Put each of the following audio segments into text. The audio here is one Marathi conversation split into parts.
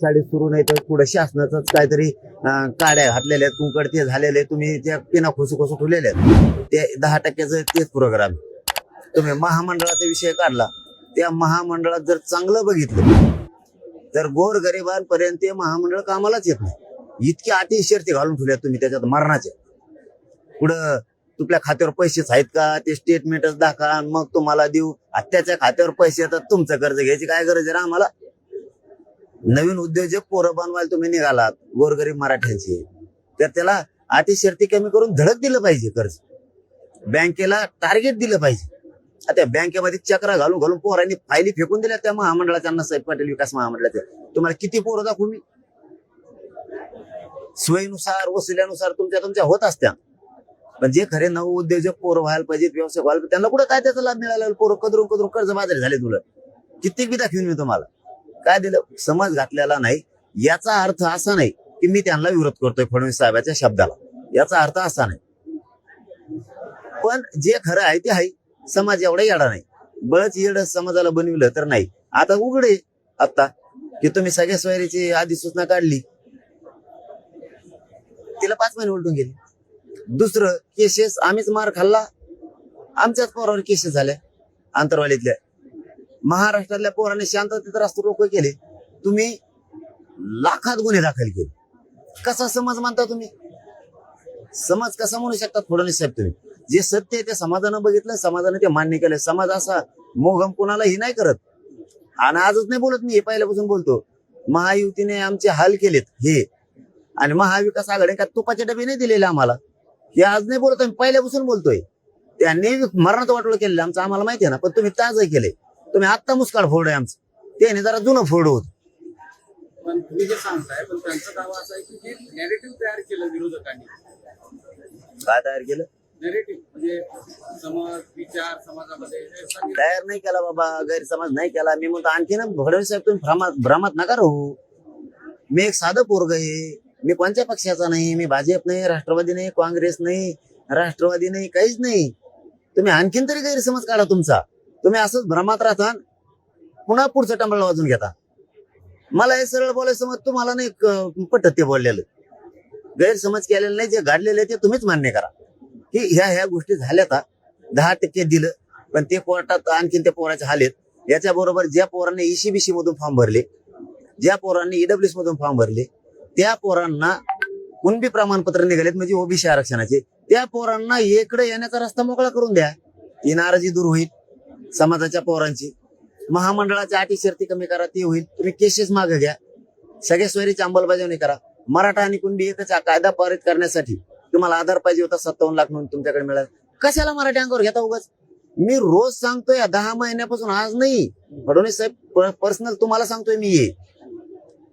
शाळेत सुरू नाही तर पुढे शासनाचं काहीतरी काड्या घातलेल्या आहेत कुंकड ते झालेले तुम्ही त्या पिना खोसू खोसू ठेवलेले आहेत. ते दहा टक्क्याचं तेच प्रोग्राम तुम्ही महामंडळाचा विषय काढला. त्या महामंडळात जर चांगलं बघितलं तर गोर गरिबांपर्यंत ते महामंडळ कामालाच येत नाही. इतकी अटी शर्ती घालून ठेवल्या तुम्ही त्याच्यात मरणाचे. पुढं तुपल्या खात्यावर पैसेच आहेत का? ते स्टेटमेंटच दाखवा मग तुम्हाला देऊ. आत्याच्या खात्यावर पैसे येतात तुमचं कर्ज घ्यायची काय गरज आहे आम्हाला? नवीन उद्योजक पोरं बनवायला तुम्ही निघालात गोरगरीब मराठ्यांचे. तर त्याला अतिशर्ती कमी करून धडक दिलं पाहिजे कर्ज. बँकेला टार्गेट दिलं पाहिजे. आता बँकेमध्ये चक्रा घालून घालून पोरांनी फायली फेकून दिल्या त्या महामंडळाच्या अण्णासाहेब पाटील विकास महामंडळाच्या तुम्हाला किती पोरं दाखवू मी? सोयीनुसार वसुल्यानुसार तुमच्या तुमच्या होत असत्या. पण जे खरे नव उद्योजक पोरं व्हायला पाहिजेत व्यवसाय व्हायला पाहिजे त्यांना कुठं काय त्याचा लाभ मिळाला? पोरं कदरून कदरून कर्ज बाजारी झाले तुला कित्येक बी दाखवीन मी तुम्हाला. काय दिलं? समज घातलेला नाही. याचा अर्थ असा नाही की मी त्यांना विरोध करतोय फडणवीस साहेबाच्या शब्दाला. याचा अर्थ असा नाही. पण जे खरं आहे ते आहे. समाज एवढा येडा नाही. बळच येड समाजाला बनविलं तर नाही. आता उघडे आता की तुम्ही सगळ्या सोयरीची अधिसूचना काढली. तिला पाच महिने उलटून गेले. दुसरं केसेस आम्हीच मार खाल्ला. आमच्याच पोरावर केसेस झाल्या. आंतरवालीतल्या महाराष्ट्रातल्या पोराने शांततेत रास्ते रोको केले. तुम्ही लाखात गुन्हे दाखल केले. कसा समज मानता तुम्ही? समाज कसा म्हणू शकतात फडणवीस साहेब तुम्ही? जे सत्य आहे ते समाजानं बघितलं समाजाने ते मान्य केलं. समाज असा मोगम कोणालाही नाही करत. आणि आजच नाही बोलत मी हे पहिल्यापासून बोलतो. महायुतीने आमचे हाल केलेत हे. आणि महाविकास आघाडी का तुपाचे डबे नाही दिलेले आम्हाला? हे आज नाही बोलत आम्ही पहिल्यापासून बोलतोय. त्यांनी मरणाचं वाटोळ केलेलं आमचं आम्हाला माहिती आहे ना पण तुम्ही ताजही केलंय. तुम्ही आत्ता मुस्काळ फोड आहे आमचं. त्याने जरा जुनं फोड होत. पण तुम्ही जे सांगताय पण त्यांचा दावा असा आहे की जे नॅरेटिव्ह तयार केलं विरोधकांनी. काय तयार केलं? नॅरेटिव्ह म्हणजे समज विचार समाजामध्ये सगळे तयार नाही केला बाबा गैरसमज नाही केला. मी म्हणतो आणखी ना फडणवीस साहेब तुम्ही भ्रमात भ्रमात नका राहू. मी एक साधं पोरग आहे. मी कोणत्या पक्षाचा नाही? मी भाजप नाही राष्ट्रवादी नाही काँग्रेस नाही राष्ट्रवादी नाही काहीच नाही. तुम्ही आणखीन तरी गैरसमज काढा तुमचा. तुम्ही असंच भ्रमात राहता पुन्हा पुढचं टंबळ वाजून घेता. मला हे सरळ बोलायचं मग तुम्हाला नाही पटत ते बोललेलं. गैरसमज केलेलं नाही जे घडलेले ते तुम्हीच मान्य करा. की ह्या ह्या गोष्टी झाल्या का दहा टक्के दिलं पण ते कोर्टात आणखीन त्या पोराचे हालेत याच्याबरोबर याच्या बरोबर ज्या पोरांनी ईसीबीसी मधून फॉर्म भरले ज्या पोरांनी ईडब्ल्यूएस मधून फॉर्म भरले त्या पोरांना कुणबी प्रमाणपत्र निघालेत म्हणजे ओबीसी आरक्षणाचे त्या पोरांना इकडे येण्याचा रस्ता मोकळा करून द्या. ही नाराजी दूर होईल. समाजाच्या पोरांची. महामंडळाच्या अटी शर्ती कमी करा ती होईल. तुम्ही केसेस मागे घ्या. सगळ्या सोयरीची अंमलबजावणी करा. मराठा आणि कुंडी एकच कायदा पारित करण्यासाठी. तुम्हाला आधार पाहिजे होता सत्तावन्न लाख म्हणून तुमच्याकडे मिळाला. कशाला मराठी अंगावर घेता उगाच? मी रोज सांगतोय दहा महिन्यापासून आज नाही. फडणवीस साहेब पर्सनल तुम्हाला सांगतोय मी हे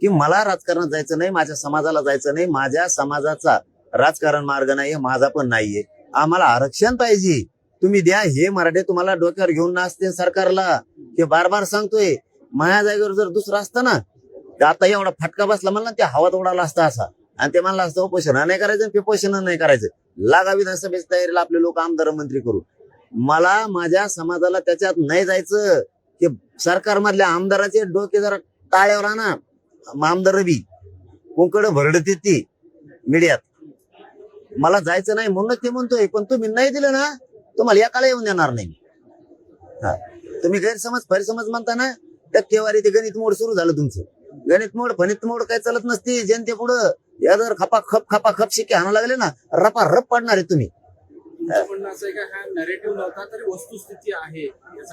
की मला राजकारणात जायचं नाही माझ्या समाजाला जायचं नाही माझ्या समाजाचा राजकारण मार्ग नाहीये माझा पण नाहीये. आम्हाला आरक्षण पाहिजे. तुम्ही द्या हे मराठे तुम्हाला डोक्यावर घेऊन नाचते सरकारला. हे बार बार सांगतोय. माझ्या जागेवर जर दुसरं असतं ना तर आता एवढा फटका बसला म्हणला ते हवात उडाला असता असा. आणि ते म्हणला असतं उपोषण नाही करायचं पिपोषण नाही करायचं. लागा विधानसभेच्या तयारीला आपले लोक आमदार मंत्री करू. मला माझ्या समाजाला त्याच्यात नाही जायचं. ते सरकार मधल्या आमदाराचे डोके जरा टाळ्यावर आणा. आमदार बी. कोकड भरडते ती मीडियात. मला जायचं नाही म्हणूनच ते म्हणतोय पण तुम्ही नाही दिलं ना तुम्हाला एकाला येऊन देणार नाही हा. तुम्ही गैरसमज फैरसमज म्हणता ना टक्केवारी ते गणित मोड सुरू झालं तुमचं. गणित मोड फणित मोड काय चालत नसते जनते पुढं. या जर खपा खप खपा खप शिके हाणू लागले ना रपा रप पडणार आहे तुम्ही. वस्तुस्थिती आहे या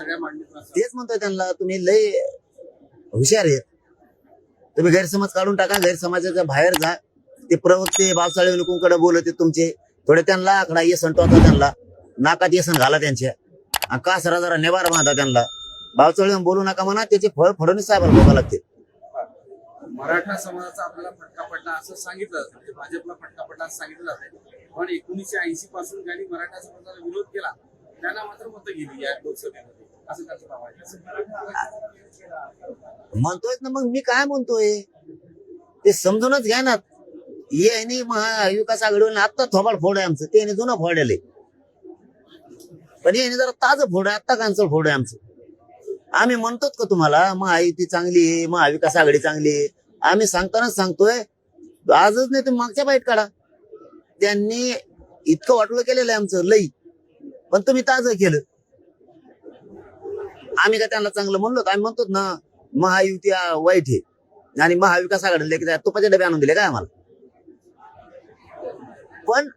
तेच म्हणतोय त्यांना तुम्ही लय हुशार आहेत. तुम्ही गैरसमज काढून टाका गैरसमाजाच्या बाहेर जा. ते प्रवक्ते बावसाळे निकुंकडे बोलत तुमचे. थोडे त्यांना आकडा येसन टोचा त्यांना. नाकात येसन घाला त्यांच्या. आणि कासरा जरा नेवार बांधा त्यांना. बावचाळी बोलू नका म्हणा त्याचे फळ फडणवीस साहेबांना बघा लागते. मराठा समाजाचा आपल्याला फटका पडला असं सांगितलं जातं म्हणजे भाजपला फटका पडला असं सांगितलं जाते पण एकोणीसशे ऐंशी पासून ज्यांनी मराठा समाजाला विरोध केला त्यांना मात्र मतं गेली या लोकसभेमध्ये. म्हणतोय ना मग मी काय म्हणतोय? ते समजूनच घ्या ना. ये महाविकास आघाडीवर आत्ता थोबाड फोड आहे आमचं. ते जुनं फोडले पण याने जरा ताजं फोड आहे आत्ता कांचल फोड आहे आमचं. आम्ही म्हणतोच का तुम्हाला महायुती चांगली आहे महाविकास आघाडी चांगली आहे. आम्ही सांगतानाच सांगतोय आजच नाही तुम्ही मागच्या बाईट काढा. त्यांनी इतकं वाटलं केलेलं आहे आमचं लई. पण तुम्ही ताज केलं. आम्ही का त्यांना चांगलं म्हणलो आम्ही म्हणतो ना महायुती वाईट आहे. आणि महाविकास आघाडीला की तुपाचे डबे आणून दिले काय आम्हाला? पण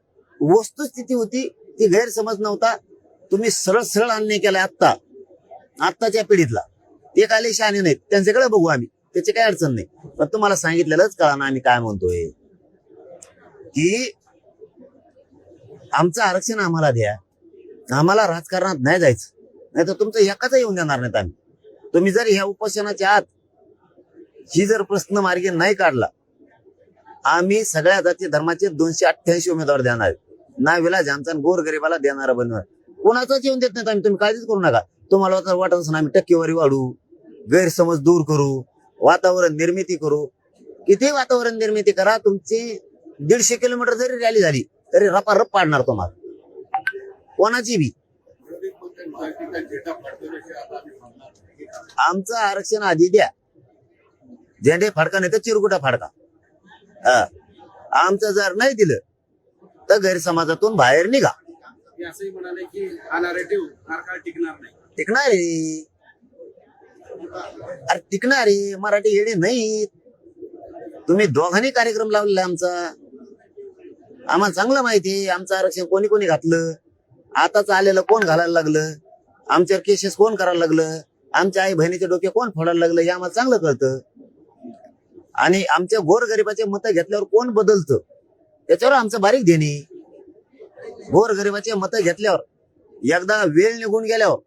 वस्तुस्थिती होती ती गैरसमज नव्हता. तुम्ही सरळ सरळ अन्याय केलाय आत्ता. आत्ताच्या पिढीतला. ते काय शहाणे नाहीत. त्यांच्याकडे बघू आम्ही. त्याची काही अडचण नाही. पण तुम्हाला सांगितलेलंच कळा आम्ही काय म्हणतोय. की आमचं आरक्षण आम्हाला द्या. आम्हाला राजकारणात नाही जायचं. नाही तर तुमचं एकाच येऊन देणार नाहीत आम्ही. तुम्ही जर ह्या उपोषणाच्या आत ही जर प्रश्न मार्गी नाही काढला आम्ही सगळ्या जाती धर्माचे दोनशे अठ्ठ्याऐंशी उमेदवार देणार आहेत. ना विलाज आमचा गोरगरिबाला देणारा बनवार कोणाचाच येऊन देत नाही आम्ही. तुम्ही काळजीच करू नका. तुम्हाला जर वाटत असं आम्ही टक्केवारी वाढू गैरसमज दूर करू वातावरण निर्मिती करू. किती वातावरण निर्मिती करा तुमची दीडशे किलोमीटर जरी रॅली झाली तरी रपारप पाडणार तुम्हाला. कोणाची बी. आमचं आरक्षण आधी द्या. झेंडे फाडका नाही तर चिरकुटा फाडका. हा. आमचं जर नाही दिलं तर गैरसमाजातून बाहेर निघा. असंही म्हणाले की हा नॅरेटिव्ह फार काळ टिकणार नाही. टिकणार आहे. अरे टिकणार आहे. मराठी येडे नाही. तुम्ही दोघांनी कार्यक्रम लावलेला आमचा. आम्हाला चांगलं माहिती आहे. आमचं आरक्षण कोणी कोणी घातलं? आताच आलेलं कोण घालायला लागलं? आमच्यावर केसेस कोण करायला लागलं? आमच्या आई बहिणीचे डोके कोण फोडायला लागलं? हे आम्हाला चांगलं कळतं. आणि आमच्या गोरगरिबाचे मतं घेतल्यावर कोण बदलतं? त्याच्यावर आमचं बारीक देणे गोरगरिबाचे मतं घेतल्यावर एकदा वेळ निघून गेल्यावर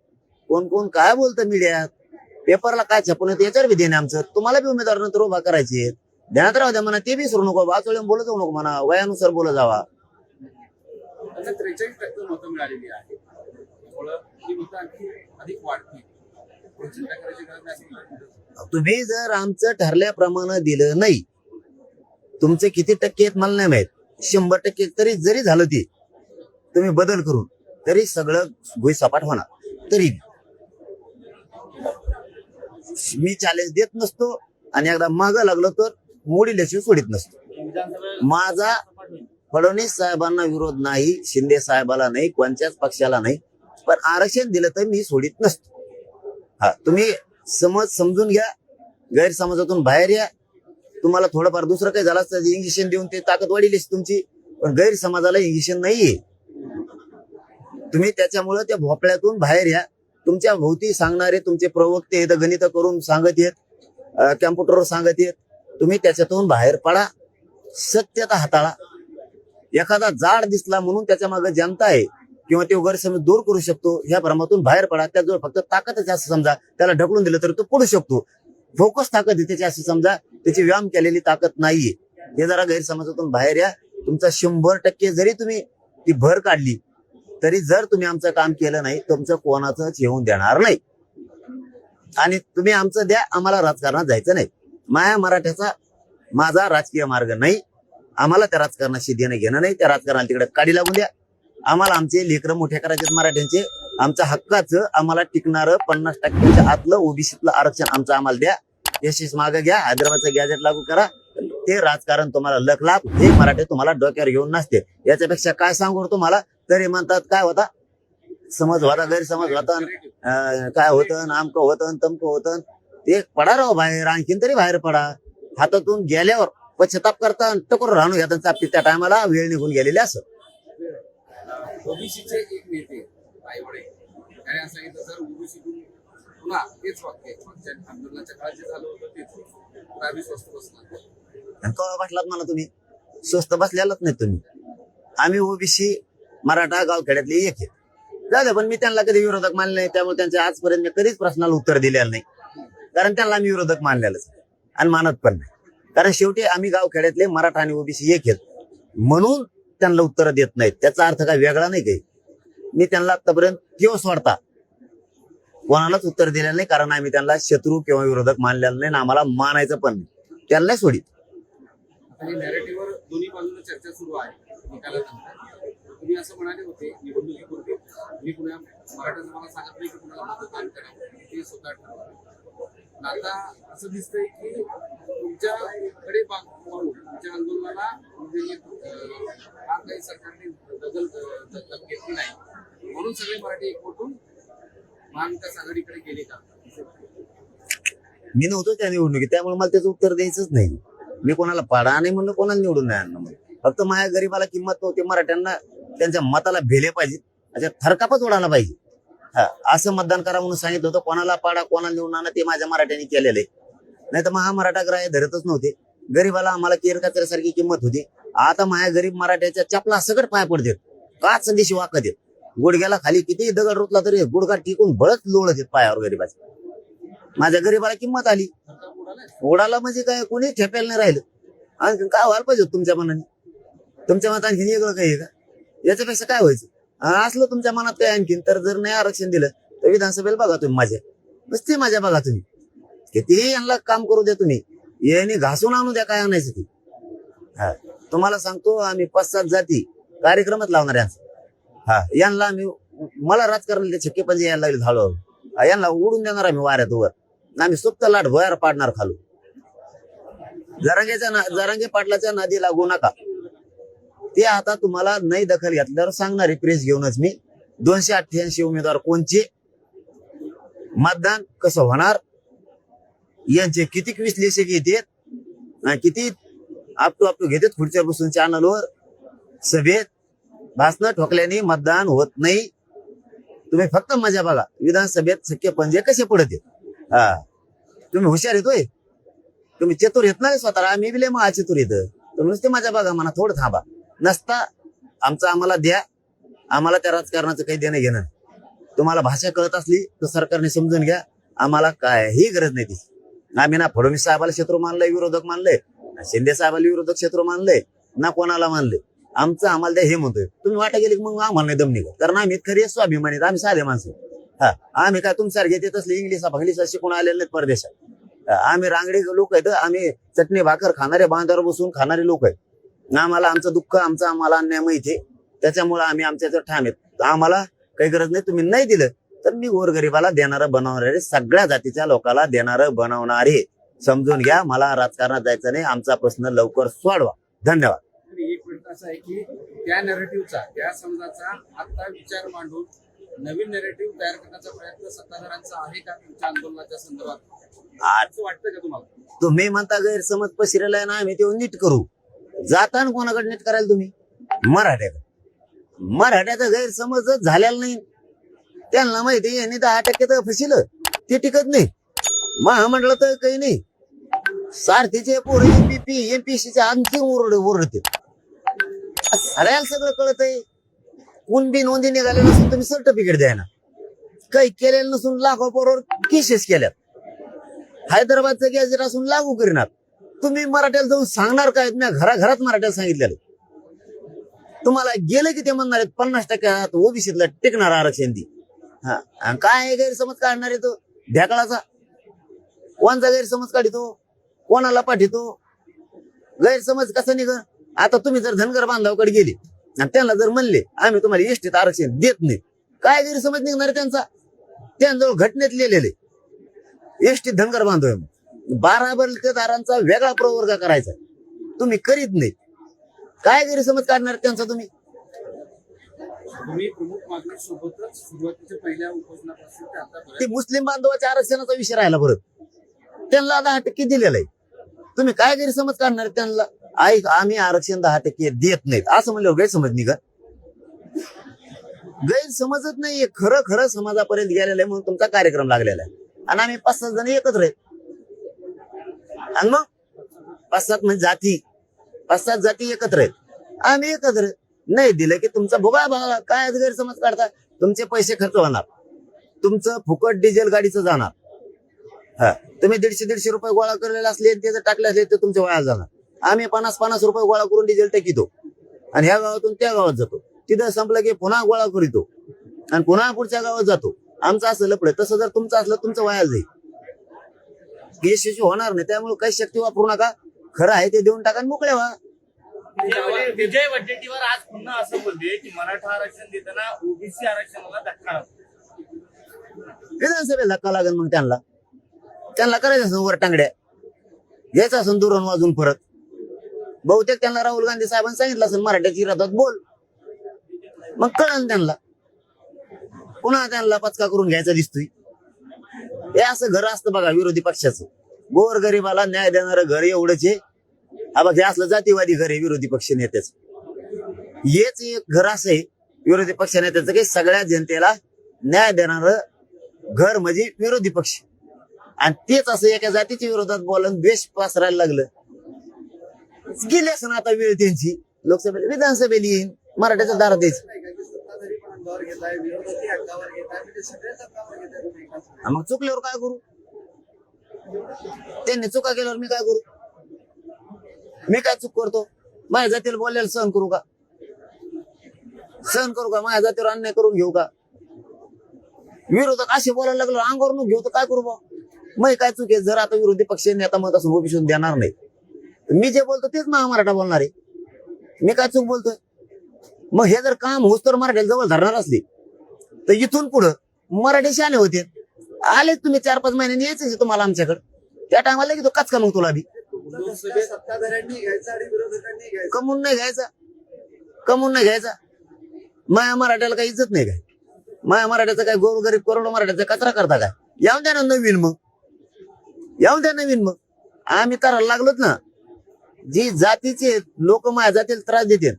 कोण कोण काय बोलतं मीडियात पेपरला काय छापून येतं याच्यावर बी देणे आमचं. तुम्हाला बी उमेदवार नंतर उभा करायचे ध्यानात राहू द्या म्हणा ते बी सुरू नको वाचवले बोलत जाऊ नको म्हणा वयानुसार बोलत जावा. त्रेचाळीस टक्के मतं मिळालेली आहे नाही. तुम्ही जर आमचं ठरल्याप्रमाणे दिलं नाही तुमचे किती टक्के आहेत मला नाही माहीत. शंभर टक्के तरी जरी झालं ते तुम्ही बदल करून तरी सगळं भुईसपाट होणार. तरी मी चॅलेंज देत नसतो आणि एकदा माग लागलो तर मोडी लेशी सोडित नसतो. माझा फडणवीस साहेबांना विरोध नाही शिंदे साहेबाला नाही कोणत्याच पक्षाला नाही. पण आरक्षण दिलं तर मी सोडित नसतो. हा तुम्ही समज समजून घ्या गैरसमजातून बाहेर या. तुम्हाला थोडंफार दुसरं काही झालं असतं इंजेक्शन देऊन ते ताकद वाढील तुमची. पण गैरसमाजाला इंजेक्शन नाहीये. तुम्ही त्याच्यामुळं त्या भोपळ्यातून बाहेर या. तुमच्या भोवती सांगणारे तुमचे प्रवक्ते आहेत गणित करून सांगत येत कॅम्प्युटरवर सांगत येत तुम्ही त्याच्यातून बाहेर पडा. सत्यता हाताळा. एखादा जाड दिसला म्हणून त्याच्यामागे जनता आहे किंवा तो गैरसमज दूर करू शकतो ह्या भ्रमातून बाहेर पडा. त्याजवळ फक्त ताकदच असं समजा. त्याला ढकलून दिलं तर तो पडू शकतो. फोकस ताकद आहे त्याची असं समजा. त्याची व्यायाम केलेली ताकद नाहीये. हे जरा गैरसमजातून बाहेर या. तुमचा शंभर टक्के जरी तुम्ही ती भर काढली तरी जर तुम्ही आमचं काम केलं नाही तुमचं कोणाचंच येऊन देणार नाही. आणि तुम्ही आमचं द्या आम्हाला राजकारणात जायचं नाही. माया मराठ्याचा माझा राजकीय मार्ग नाही. आम्हाला त्या राजकारणाशी देणं घेणं नाही. त्या राजकारणाला तिकडे काढी लागून द्या. आम्हाला आमचे लेकरं मोठे करायचे मराठ्यांचे. आमच्या हक्काचं आम्हाला टिकणारं पन्नास टक्क्याच्या आतलं ओबीसीतलं आरक्षण आमचं आम्हाला द्या. यशस्वी मागे घ्या हैदराबादचं गॅजेट लागू करा. ते राजकारण तुम्हाला लख लाभ हे मराठी तुम्हाला डोक्यावर घेऊन नसते याच्यापेक्षा काय सांगू तुम्हाला? तरी म्हणतात काय होता? समज होता गैरसमज होता काय होतं नामकं होतं तमकं होतं. ते पडा राव बाहेर आणखीन तरी बाहेर पडा. हातातून गेल्यावर पश्चाताप करता टकोर राहणं घेतात चापटी त्या टायमाला वेळ निघून गेलेली असं. ओबीसीचे एक नेते आईवडे त्याने असं सांगितलं जर ओबीसीतून पुन्हा तेच वाक्य मागच्या आंदोलनाच्या काळात जे झालं होतं तेच तर आम्ही स्वस्त बसणार. आणि कवा बसलात मला तुम्ही. स्वस्त बसलेलाच नाही तुम्ही. आम्ही ओबीसी मराठा गावखेड्यातले एक आहे झालं पण मी त्यांना कधी विरोधक मानले नाही त्यामुळे त्यांच्या आजपर्यंत मी कधीच प्रश्नाला उत्तर दिलेलं नाही. कारण त्यांना मी विरोधक मानलेलंच आणि मानत पण नाही. कारण शेवटी आम्ही गावखेड्यातले मराठा आणि ओबीसी एक आहेत. म्हणून त्यांना उत्तर देत नाहीत. त्याचा अर्थ काय वेगळा नाही काही. मी त्यांना आतापर्यंत किंवा सोडता. कोणालाच उत्तर दिलेलं नाही कारण आम्ही त्यांना शत्रू किंवा विरोधक मानलेलं नाही आम्हाला मानायचं पण नाही. त्यांना सोडित. दोन्ही बाजूला चर्चा सुरू आहे. असं म्हणाले होते निवडणुकीपूर्वी. मी कुणा मराठा समाजाला सांगत नाही की कुणाला मतदान करावं ते स्वतः ठरवलं. आता असं दिसतंय की तुमच्याकडे पा- पाहून तुमच्या आंदोलनाला म्हणजे अं, हा काही सरकारने दखल अं, दखल घेतली नाही. म्हणून सगळे मराठी एकवटून महाविकास आघाडीकडे गेले का? मी नव्हतो त्या निवडणुकीत त्यामुळे मला त्याचं उत्तर द्यायचंच नाही. मी कोणाला पाडा नाही म्हणलं कोणाला निवडून नाही आणणं म्हणलं फक्त माझ्या गरीबाला किंमत नव्हती मराठ्यांना त्यांच्या मताला भेले पाहिजे. अशा थरकापच उडाला पाहिजे. हा, असं मतदान करा म्हणून सांगितलं होतं. कोणाला पाडा कोणाला निवडून आणा ते माझ्या मराठ्यांनी केलेलं. आहे नाही तर महा मराठा ग्राह्य धरतच नव्हते. गरीबाला आम्हाला केर काचऱ्यासारखी किंमत होती. आता माझ्या गरीब मराठ्याच्या चपला सगळं पाय पडतात. काच दिशी वाकत येत गुडघ्याला खाली किती दगड रुतला तरी गुडघा टिकून बळच लोळत येत पायावर गरीबाचे. माझ्या गरीबाला किंमत आली. उडाला ओढाला म्हणजे काय? कोणी ठेपेल नाही राहिलं. आणि काय व्हायला पाहिजे तुमच्या मनाने? तुमच्या मनात आणखीन वेगळं काही आहे का? याच्यापेक्षा काय व्हायचं? असलं तुमच्या मनात काय आणखीन तर जर नाही आरक्षण दिलं तर विधानसभेला बघा तुम्ही माझ्या. नुसती माझ्या बघा तुम्ही. कितीही यांना काम करू द्या तुम्ही. यांनी घासून आणू द्या काय आणायचं ते. हा तुम्हाला सांगतो आम्ही पाच सात जाती कार्यक्रमच लावणार यांचा हा यांना आम्ही मला राजकारणाला ते छक्के पण यायला लागले हळूहळू यांना उडून देणार आम्ही वाऱ्यात वर. आम्ही सुप्त लाट भर पाडणार खालू जरांगेच्या ना जरांगे पाटलाच्या नदीला लागू नका. ते आता तुम्हाला नाही दखल घेतल्यावर सांगणार आहे प्रेस घेऊनच मी दोनशे अठ्ठ्याऐंशी उमेदवार कोणचे? मतदान कसं होणार? यांचे किती विश्लेषक येतात? किती आपटू आपटू घेतात खुर्च्या बसून चॅनलवर? सभेत भाषण ठोकल्याने मतदान होत नाही. तुम्ही फक्त मजा बघा. विधानसभेत सख्य पंजे कसे पडत हा. तुम्ही हुशार येतोय तुम्ही चतुर येत नाही स्वतःला? मी बिले महा चतुर येत तुम्ही नुसते मजा बघा म्हणा थोडं थांबा. नसता आमचं आम्हाला द्या. आम्हाला त्या राजकारणाचं काही देणं घेणं नाही. तुम्हाला भाषा कळत असली तर सरकारने समजून घ्या आम्हाला काही गरज नाही ती. आम्ही ना फडणवीस साहेबाला शत्रू मानलंय विरोधक मानलंय ना शिंदे साहेबाला विरोधक शत्रू मानलंय ना कोणाला मानले आमचं आम्हाला द्या हे म्हणतोय. तुम्ही वाटा गेली की मग आम्हाला नाही दम निघा कारण आम्ही खरी स्वाभिमानी आम्ही साधे माणसं हा आम्ही काय तुमच्यासारखे घेते असले इंग्लिश फंग्लिश शिकून आलेले नाहीत परदेशात. आम्ही रांगडी लोक आहेत. आम्ही चटणी भाकर खाणारे बांधावर बसून खाणारे लोक आहेत. आम्हाला आमचं दुःख आमचं आम्हाला अन्याय माहिती आहे. त्याच्यामुळे आम्ही आमच्या ठाम आहेत. आम्हाला काही गरज नाही तुम्ही नाही दिलं तर मी गोरगरीबाला देणारं बनवणारे सगळ्या जातीच्या लोकांना देणारं बनवणारे समजून घ्या मला राजकारणात जायचं नाही. आमचा प्रश्न लवकर सोडवा. धन्यवाद. एक मिनिट असं आहे की त्या नरेटिव्हचा त्या समजाचा आता विचार मांडून नवीन नेरेटिव्ह तयार करण्याचा प्रयत्न सत्ताधाऱ्यांचा आहे का तुमच्या आंदोलनाच्या संदर्भात? आज असं वाटतं का तुम्हाला? तुम्ही म्हणता गैरसमज पसरेला ना आम्ही ते नीट करू. जाताना कोणाकडे नीट करायला तुम्ही? मराठ्याकडे मराठ्याचा गैरसमजच झालेला नाही. त्यांना माहिती आहे, यांनी दहा टक्के तर फसिल ते टिकत नाही. महामंडळ तर काही नाही. सारथीचे पोर एमपीपी एमपीसीचे अंतिम ओरड ओरडते. सगळ्याला सगळं कळत आहे कोण बी नोंदी निघाले नसून तुम्ही सर्टिफिकेट द्या ना. काही केलेलं नसून लाखो पोरवर केसेस केल्यात. हैदराबादचं गॅजेट असून लागू करणार. तुम्ही मराठ्याला जाऊन सांगणार काय? मी घराघरात मराठ्याला सांगितलेलं. तुम्हाला गेलं की ते म्हणणार आहेत पन्नास टक्के ओबीसीतला टिकणार आरक्षण ती हा आणि काय आहे गैरसमज काढणार आहे तो? ढेकळाचा. कोणचा गैरसमज काढितो? कोणाला पाठितो? गैरसमज कसा निघ आता तुम्ही जर धनगर बांधवाकडे गेले आणि त्यांना जर म्हणले आम्ही तुम्हाला एसटीत आरक्षण देत नाही. काय गैरसमज निघणार आहे त्यांचा? त्यांजवळ घटनेत लिहिलेले एसटी धनगर बांधव आहे. बारा बलतेदारांचा वेगळा प्रवर्ग करायचा. तुम्ही करीत नाही काय गैरसमज काढणार त्यांचा तुम्ही? ते मुस्लिम बांधवाच्या आरक्षणाचा विषय राहिला परत. त्यांना दहा टक्के दिलेला आहे. तुम्ही काय गैरसमज काढणार आहे त्यांना? ऐक आम्ही आरक्षण दहा टक्के देत नाहीत. असं म्हणल्यावर गैरसमज निघा. गैरसमजच नाहीये. खरं खरं समाजापर्यंत गेलेलं आहे म्हणून तुमचा कार्यक्रम लागलेला आहे. आणि आम्ही पाच सात जण एकत्र आहेत आणि मग पाच सात म्हणजे जाती. पाच सात जाती एकत्र आहेत. आम्ही एकत्र नाही दिलं की तुमचा भोगा बघा काय गैरसमज काढता? तुमचे पैसे खर्च होणार. तुमचं फुकट डिझेल गाडीचं जाणार. हा. तुम्ही दीडशे दीडशे रुपये गोळा केलेले असले ते जर टाकले असले तर तुमच्या वाया जाणार. आम्ही पन्नास पन्नास रुपये गोळा करून डिझेल टाकितो. आणि ह्या गावातून त्या गावात जातो. तिथं संपलं की पुन्हा गोळा करीतो. आणि पुन्हा पुढच्या गावात जातो. आमचं असं लपडे तसं जर तुमचं असलं तुमचं वाया जाईल. यशस्वी होणार नाही त्यामुळे काही शक्ती वापरू नका. खरं आहे ते देऊन टाका आणि मोकळे व्हा. विजय- वडेट्टीवार आज पुन्हा असं बोलले की मराठा आरक्षण देताना ओबीसी आरक्षणाला धक्का लागतो. विधानसभेला धक्का लागेल मग त्यांना. त्यांना करायचं असं वर टांगड्या. घ्यायचं असं दुरून वाजून परत. बहुतेक त्यांना राहुल गांधी साहेबांनी सांगितलं असेल मराठ्याची विरोधात बोल. मग कळन त्यांना. पुन्हा त्यांना पचका करून घ्यायचा दिसतोय. हे असं घर असतं बघा विरोधी पक्षाचं. गोरगरीबाला न्याय देणारं घर एवढंच आहे. हा बघ हे असलं जातीवादी घर आहे विरोधी पक्ष नेत्याचं. हेच एक घर असं आहे विरोधी पक्ष नेत्याचं की सगळ्या जनतेला न्याय देणारं घर म्हणजे विरोधी पक्ष. आणि तेच असं एका जातीच्या विरोधात बोलून द्वेष पसरायला लागलं. गेले असं आता वेळ त्यांची. लोकसभेला विधानसभेला येईन. मराठ्याच्या दारात द्यायची नाही का की सत्ताधारी पण अंगावर घेताय विरोधी अंगावर घेताय म्हणजे सगळेच अंगावर घेताय तुम्ही एकाच वेळी. मग चुकल्यावर काय करू? त्यांनी चुका केल्यावर मी काय करू? मी काय चूक करतो? माझ्या जातीला बोलायला सहन करू का? सहन करू का? माझ्या जातीवर अन्याय करून घेऊ का? विरोधक असे बोलायला लागलो अंगावर घेऊ तर काय करू बा? मग काय चूक आहे? जर आता विरोधी पक्ष नेता मत असून ओबीसीतून देणार नाही. मी जे बोलतो तेच महामराठा बोलणार. आहे मी काय चूक बोलतोय? मग हे जर काम होस तर मराठ्याला जवळ धरणार असले तर इथून पुढं मराठी शाने होते. आले तुम्ही चार पाच महिन्यांनी यायचं तुम्हाला आमच्याकडे. त्या टायमाला की तो कच का मग तुला बी. कमवून नाही घ्यायचा. कमवून नाही घ्यायचा. माया मराठ्याला काही इज्जत नाही काय? माया मराठ्याचा काय गोर गरीब करोडो मराठ्याचा कचरा करता काय? यावून द्या ना नवीन मग. यावून द्या नवीन मग. आम्ही करायला लागलोत ना. जी जातीचे लोक माझ्या जातीला त्रास देतील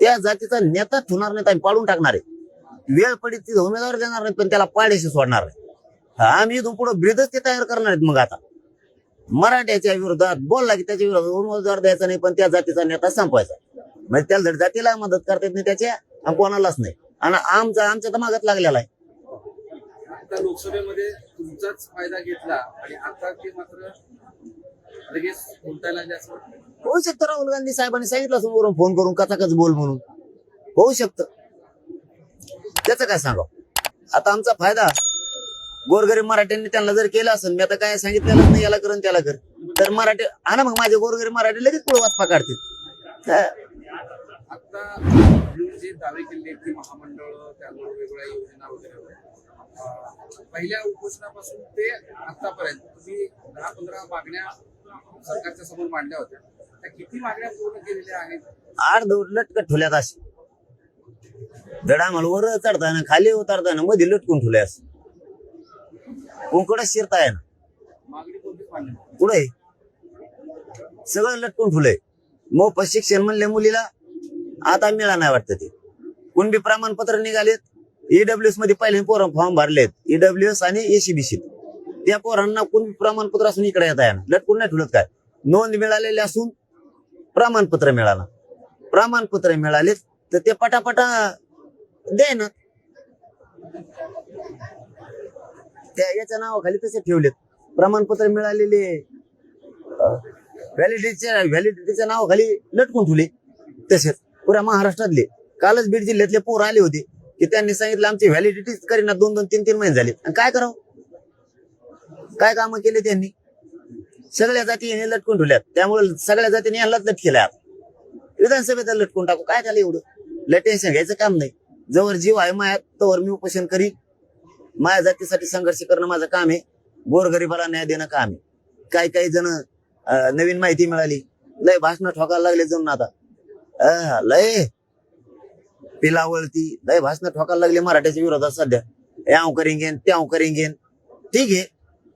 त्या जातीचा नेता होणार नाही आम्ही पाडून टाकणार आहे. वेळ पडीत तिथे उमेदवार देणार नाहीत पण त्याला पाड्याशी सोडणार आहे. आम्ही इथून पुढे ब्रिदच ते तयार करणार आहेत मग आता. मराठ्याच्या विरोधात बोलला की त्याच्या विरोधात उमेदवार द्यायचा नाही पण त्या जातीचा नेता संपवायचा. म्हणजे त्याला धड जातीला मदत करता येत नाही त्याच्या आणि कोणालाच नाही. आणि आमचा आमच्या तर मागत लागलेला आहे. आता लोकसभेमध्ये तुमचाच फायदा घेतला आणि आता ते मात्र लगेच उलटायला होऊ शकतं राहुल गांधी साहेबांनी सांगितलं समोरून फोन करून कचाकच बोल म्हणून. होऊ शकतं. त्याचं काय सांगा आता आमचा फायदा गोरगरीब मराठ्यांनी त्यांना जर केलं असेल मी आता काय सांगितलेलं नाही याला कर आणि त्याला कर. तर मराठी हा ना मग माझे गोरगरीब मराठी लगेच पुढे वाचपा काढतील. आता जे दावे केले की महामंडळ वेगवेगळ्या योजना वगैरे पहिल्या उपोषणापासून ते आतापर्यंत तुम्ही दहा पंधरा मागण्या सरकारच्या समोर मांडल्या होत्या. त्या किती मागण्या पूर्ण केलेल्या आहेत? आठ दौड लटकट ठेवल्यात असे. दडा वर चढताना खाली उतरताना मध्ये लटकून ठेवले असं. कुंकडच शिरताय ना मागणी कोणतीच मांडली नाही. पुढे सगळं लटकून ठेवलंय. मग शिक्षण म्हणले मुलीला आता मिळा नाही वाटतं ते. कुणबी प्रमाणपत्र निघालेत ईडब्ल्यूएसमध्ये पहिले पोरं फॉर्म भरलेत. ईडब्ल्यूएस आणि एसीबीसी त्या पोरांना कुणबी प्रमाणपत्र असून इकडे येता येणार लटकून नाही ठेवलं काय? नोंद मिळालेली असून प्रमाणपत्र मिळालं. प्रमाणपत्र मिळाले तर ते पटापटा दे ना. त्या याच्या नावाखाली तसे ठेवलेत. प्रमाणपत्र मिळालेले व्हॅलिडिटीच्या व्हॅलिडिटीच्या नावाखाली लटकून ठेवले तसेच पुऱ्या महाराष्ट्रातले. कालच बीड जिल्ह्यातले पोर आले होते की त्यांनी सांगितलं आमची व्हॅलिडिटी करीना दोन दोन तीन तीन महिने झाले. आणि काय करावं? काय कामं केले त्यांनी? सगळ्या जाती यांनी लटकून ठेवल्यात. त्यामुळे सगळ्या जातीने यांनाच लटकेल्या विधानसभेत लटकून टाकू. काय झालं एवढं? लटेन्शन टेन्शन घ्यायचं काम नाही. जवळ जीव आहे माया तोवर मी उपोषण करीन. माझ्या जातीसाठी संघर्ष करणं माझं काम आहे. गोरगरिबाला न्याय देणं काम आहे. काही काही जण नवीन माहिती मिळाली. लय भाषण ठोकायला लागले जणून आता. अं, लय. पिलावळती लय भाषण ठोकायला लागले मराठ्याच्या विरोधात सध्या. याव करीन घेन त्याव करेंगेन ठीक आहे.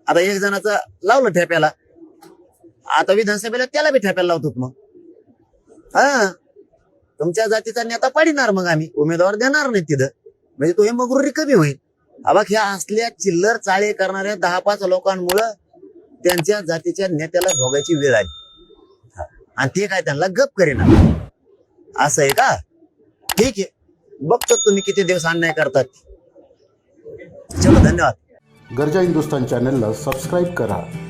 आता एक जणाचा लावलं ठेप्याला. आता विधानसभेला त्याला बी ठेप्याला लावतो मग. हा? तुमच्या जातीचा नेता पाडिणार मग आम्ही. उमेदवार देणार नाही तिथं. म्हणजे तो हे मगरुरी कमी होईल अबा ह्या असल्या चिल्लर चाळे करणाऱ्या दहा पाच लोकांमुळं त्यांच्या जातीच्या नेत्याला भोगायची वेळ आली. आणि ते काय त्यांना गप करेना. असं आहे का? ठीक आहे. बघतो तुम्ही किती दिवस अन्याय करतात. चलो धन्यवाद. गरजा हिंदुस्तान चॅनलला सबस्क्राईब करा.